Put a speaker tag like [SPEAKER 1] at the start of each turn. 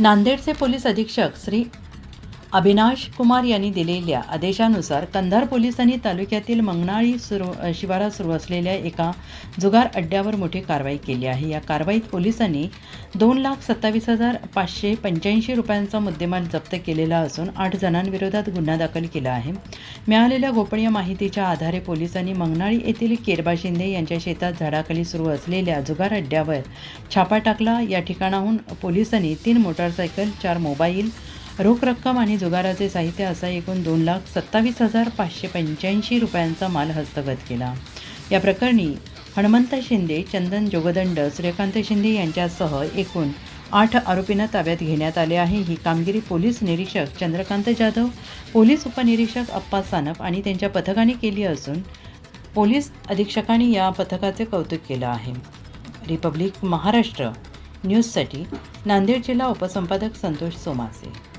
[SPEAKER 1] नांदेडचे पोलीस अधीक्षक श्री अविनाश कुमार यांनी दिलेल्या आदेशानुसार कंधार पोलिसांनी तालुक्यातील मंगनाळी सुरू शिवारात सुरू असलेल्या एका जुगार अड्ड्यावर मोठी कारवाई केली आहे. या कारवाईत पोलिसांनी दोन लाख सत्तावीस हजार पाचशे पंच्याऐंशी रुपयांचा मुद्देमाल जप्त केलेला असून आठ जणांविरोधात गुन्हा दाखल केला आहे. मिळालेल्या गोपनीय माहितीच्या आधारे पोलिसांनी मंगनाळी येथील केरबा शिंदे यांच्या शेतात झाडाखाली सुरू असलेल्या जुगार अड्ड्यावर छापा टाकला. या ठिकाणाहून पोलिसांनी तीन मोटारसायकल चार मोबाईल रोख रक्कम आणि जुगाराचे साहित्य असा एकूण दोन लाख सत्तावीस हजार पाचशे पंच्याऐंशी रुपयांचा माल हस्तगत केला. या प्रकरणी हनुमंत शिंदे चंदन जोगदंड सूर्यकांत शिंदे यांच्यासह एकूण आठ आरोपींना ताब्यात घेण्यात आले आहे. ही कामगिरी पोलीस निरीक्षक चंद्रकांत जाधव पोलीस उपनिरीक्षक अप्पा सानप आणि त्यांच्या पथकाने केली असून पोलीस अधीक्षकांनी या पथकाचे कौतुक केलं आहे. रिपब्लिक महाराष्ट्र न्यूजसाठी नांदेड जिल्हा उपसंपादक संतोष सोमासे.